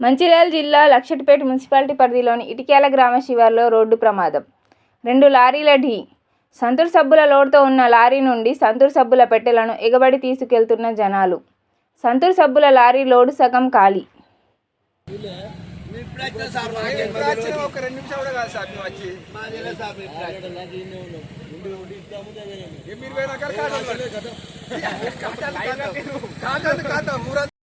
మంచిర్యాల జిల్లా లక్షటిపేట మున్సిపాలిటీ పరిధిలోని ఇటికేల గ్రామ శివార్లో రోడ్డు ప్రమాదం రెండు లారీల ఢీ సంతూర్ సబ్బుల లోడ్తో ఉన్న లారీ నుండి సంతూర్ సబ్బుల పెట్టెలను ఎగబడి తీసుకెళ్తున్న జనాలు సంతూర్ సబ్బుల లారీ లోడు సగం ఖాళీ మీరు